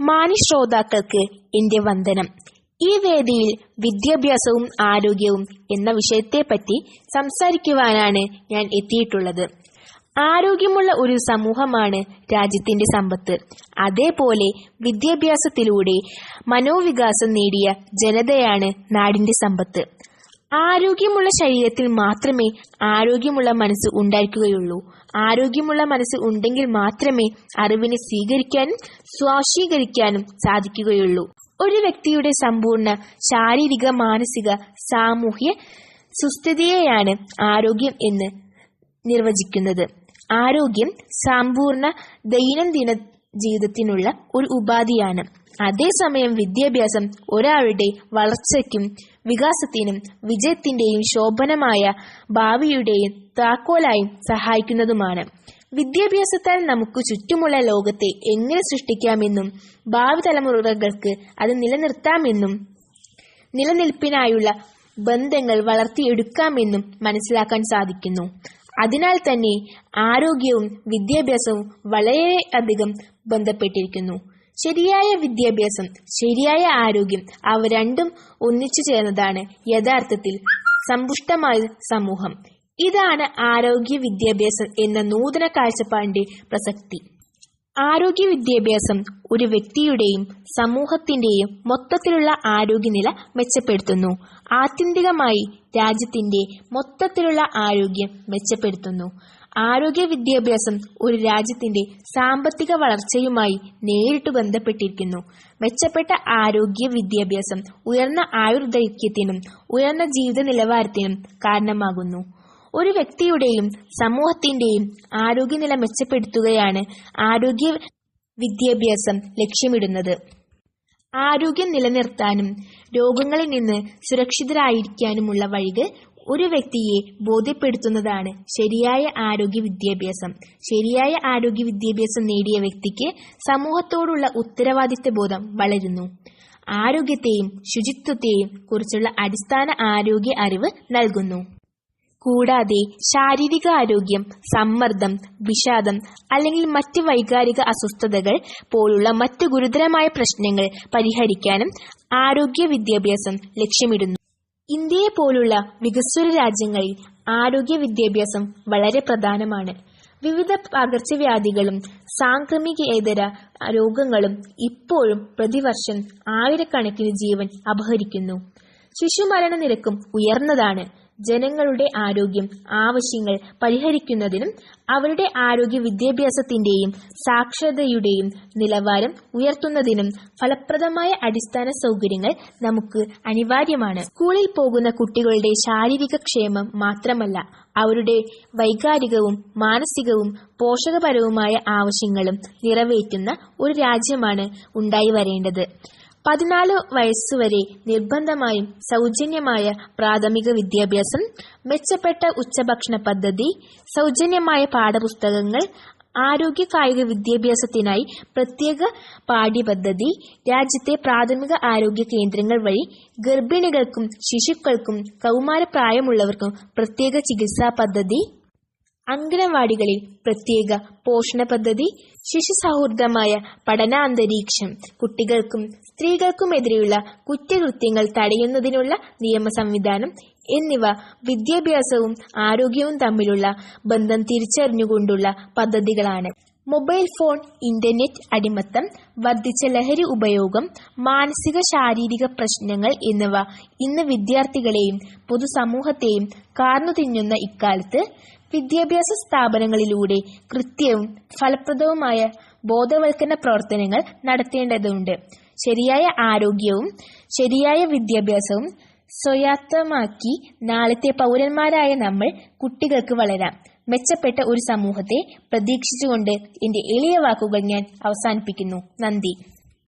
മാന്യ ശ്രോതാക്കൾക്ക് എന്റെ വന്ദനം. ഈ വേദിയിൽ വിദ്യാഭ്യാസവും ആരോഗ്യവും എന്ന വിഷയത്തെ പറ്റി സംസാരിക്കുവാനാണ് ഞാൻ എത്തിയിട്ടുള്ളത്. ആരോഗ്യമുള്ള ഒരു സമൂഹമാണ് രാജ്യത്തിന്റെ സമ്പത്ത്. അതേപോലെ വിദ്യാഭ്യാസത്തിലൂടെ മനോവികാസം നേടിയ ജനതയാണ് നാടിന്റെ സമ്പത്ത്. ആരോഗ്യമുള്ള ശരീരത്തിൽ മാത്രമേ ആരോഗ്യമുള്ള മനസ്സ് ഉണ്ടായിരിക്കുകയുള്ളൂ. ആരോഗ്യമുള്ള മനസ്സ് ഉണ്ടെങ്കിൽ മാത്രമേ അറിവിനെ സ്വീകരിക്കാനും സ്വാശീകരിക്കാനും സാധിക്കുകയുള്ളൂ. ഒരു വ്യക്തിയുടെ സമ്പൂർണ ശാരീരിക മാനസിക സാമൂഹ്യ സുസ്ഥിതിയെയാണ് ആരോഗ്യം എന്ന് നിർവചിക്കുന്നത്. ആരോഗ്യം സമ്പൂർണ ദൈനംദിന ജീവിതത്തിനുള്ള ഒരു ഉപാധിയാണ്. അതേസമയം വിദ്യാഭ്യാസം ഒരാളുടെ വളർച്ചയ്ക്കും വികാസത്തിനും വിജയത്തിന്റെയും ശോഭനമായ ഭാവിയുടെയും താക്കോലായും സഹായിക്കുന്നതുമാണ്. വിദ്യാഭ്യാസത്താൽ നമുക്ക് ചുറ്റുമുള്ള ലോകത്തെ എങ്ങനെ സൃഷ്ടിക്കാമെന്നും ഭാവി തലമുറകൾക്ക് അത് നിലനിർത്താമെന്നും നിലനിൽപ്പിനായുള്ള ബന്ധങ്ങൾ വളർത്തിയെടുക്കാമെന്നും മനസ്സിലാക്കാൻ സാധിക്കുന്നു. അതിനാൽ തന്നെ ആരോഗ്യവും വിദ്യാഭ്യാസവും വളരെയധികം ബന്ധപ്പെട്ടിരിക്കുന്നു. ശരിയായ വിദ്യാഭ്യാസം ശരിയായ ആരോഗ്യം അവ രണ്ടും ഒന്നിച്ചു ചേർന്നതാണ് യഥാർത്ഥത്തിൽ സമ്പുഷ്ടമായ സമൂഹം. ഇതാണ് ആരോഗ്യ വിദ്യാഭ്യാസം എന്ന നൂതന കാഴ്ചപ്പാടിന്റെ പ്രസക്തി. ആരോഗ്യ വിദ്യാഭ്യാസം ഒരു വ്യക്തിയുടെയും സമൂഹത്തിന്റെയും മൊത്തത്തിലുള്ള ആരോഗ്യനില മെച്ചപ്പെടുത്തുന്നു. ആത്യന്തികമായി രാജ്യത്തിന്റെ മൊത്തത്തിലുള്ള ആരോഗ്യം മെച്ചപ്പെടുത്തുന്നു. ആരോഗ്യ വിദ്യാഭ്യാസം ഒരു രാജ്യത്തിന്റെ സാമ്പത്തിക വളർച്ചയുമായി നേരിട്ട് ബന്ധപ്പെട്ടിരിക്കുന്നു. മെച്ചപ്പെട്ട ആരോഗ്യ വിദ്യാഭ്യാസം ഉയർന്ന ആയുർദൈർഘ്യത്തിനും ഉയർന്ന ജീവിത നിലവാരത്തിനും കാരണമാകുന്നു. ഒരു വ്യക്തിയുടെയും സമൂഹത്തിന്റെയും ആരോഗ്യനില മെച്ചപ്പെടുത്തുകയാണ് ആരോഗ്യ വിദ്യാഭ്യാസം ലക്ഷ്യമിടുന്നത്. ആരോഗ്യം നിലനിർത്താനും രോഗങ്ങളിൽ നിന്ന് സുരക്ഷിതരായിരിക്കാനുമുള്ള വഴികൾ ഒരു വ്യക്തിയെ ബോധ്യപ്പെടുത്തുന്നതാണ് ശരിയായ ആരോഗ്യ വിദ്യാഭ്യാസം. ശരിയായ ആരോഗ്യ വിദ്യാഭ്യാസം നേടിയ വ്യക്തിക്ക് സമൂഹത്തോടുള്ള ഉത്തരവാദിത്ത ബോധം വളരുന്നു. ആരോഗ്യത്തെയും ശുചിത്വത്തെയും കുറിച്ചുള്ള അടിസ്ഥാന ആരോഗ്യ അറിവ് നൽകുന്നു. കൂടാതെ ശാരീരിക ആരോഗ്യം സമ്മർദ്ദം വിഷാദം അല്ലെങ്കിൽ മറ്റ് വൈകാരിക അസ്വസ്ഥതകൾ പോലുള്ള മറ്റ് ഗുരുതരമായ പ്രശ്നങ്ങൾ പരിഹരിക്കാനും ആരോഗ്യ വിദ്യാഭ്യാസം ലക്ഷ്യമിടുന്നു. ഇന്ത്യയെ പോലുള്ള വികസ്വര രാജ്യങ്ങളിൽ ആരോഗ്യ വിദ്യാഭ്യാസം വളരെ പ്രധാനമാണ്. വിവിധ പകർച്ചവ്യാധികളും സാംക്രമികേതര രോഗങ്ങളും ഇപ്പോഴും പ്രതിവർഷം ആയിരക്കണക്കിന് ജീവൻ അപഹരിക്കുന്നു. ശിശുമരണ നിരക്കും ഉയർന്നതാണ്. ജനങ്ങളുടെ ആരോഗ്യം ആവശ്യങ്ങൾ പരിഹരിക്കുന്നതിനും അവരുടെ ആരോഗ്യ വിദ്യാഭ്യാസത്തിന്റെയും സാക്ഷരതയുടെയും നിലവാരം ഉയർത്തുന്നതിനും ഫലപ്രദമായ അടിസ്ഥാന സൗകര്യങ്ങൾ നമുക്ക് അനിവാര്യമാണ്. സ്കൂളിൽ പോകുന്ന കുട്ടികളുടെ ശാരീരിക ക്ഷേമം മാത്രമല്ല അവരുടെ വൈകാരികവും മാനസികവും പോഷകപരവുമായ ആവശ്യങ്ങളും നിറവേറ്റുന്ന ഒരു രാജ്യമാണ് ഉണ്ടായി വരേണ്ടത്. പതിനാല് വയസ്സുവരെ നിർബന്ധമായും സൗജന്യമായ പ്രാഥമിക വിദ്യാഭ്യാസം മെച്ചപ്പെട്ട ഉച്ചഭക്ഷണ പദ്ധതി സൗജന്യമായ പാഠപുസ്തകങ്ങൾ ആരോഗ്യ കായിക വിദ്യാഭ്യാസത്തിനായി പ്രത്യേക പാഠ്യപദ്ധതി രാജ്യത്തെ പ്രാഥമിക ആരോഗ്യ കേന്ദ്രങ്ങൾ വഴി ഗർഭിണികൾക്കും ശിശുക്കൾക്കും കൗമാരപ്രായമുള്ളവർക്കും പ്രത്യേക ചികിത്സാ പദ്ധതി അംഗനവാടികളിൽ പ്രത്യേക പോഷണ പദ്ധതി ശിശു സൗഹൃദമായ പഠനാന്തരീക്ഷം കുട്ടികൾക്കും സ്ത്രീകൾക്കുമെതിരെയുള്ള കുറ്റകൃത്യങ്ങൾ തടയുന്നതിനുള്ള നിയമ സംവിധാനം എന്നിവ വിദ്യാഭ്യാസവും ആരോഗ്യവും തമ്മിലുള്ള ബന്ധം തിരിച്ചറിഞ്ഞുകൊണ്ടുള്ള പദ്ധതികളാണ്. മൊബൈൽ ഫോൺ ഇന്റർനെറ്റ് അടിമത്തം വർദ്ധിച്ച ലഹരി ഉപയോഗം മാനസിക ശാരീരിക പ്രശ്നങ്ങൾ എന്നിവ ഇന്ന് വിദ്യാർത്ഥികളെയും പൊതുസമൂഹത്തെയും കാർന്നു തിന്നുന്ന ഇക്കാലത്ത് വിദ്യാഭ്യാസ സ്ഥാപനങ്ങളിലൂടെ കൃത്യവും ഫലപ്രദവുമായ ബോധവൽക്കരണ പ്രവർത്തനങ്ങൾ നടത്തേണ്ടതുണ്ട്. ശരിയായ ആരോഗ്യവും ശരിയായ വിദ്യാഭ്യാസവും സ്വയാത്തമാക്കി നാളത്തെ പൗരന്മാരായ നമ്മൾ കുട്ടികൾക്ക് വളരാം. മെച്ചപ്പെട്ട ഒരു സമൂഹത്തെ പ്രതീക്ഷിച്ചുകൊണ്ട് എന്റെ എളിയ വാക്കുകൾ ഞാൻ അവസാനിപ്പിക്കുന്നു. നന്ദി.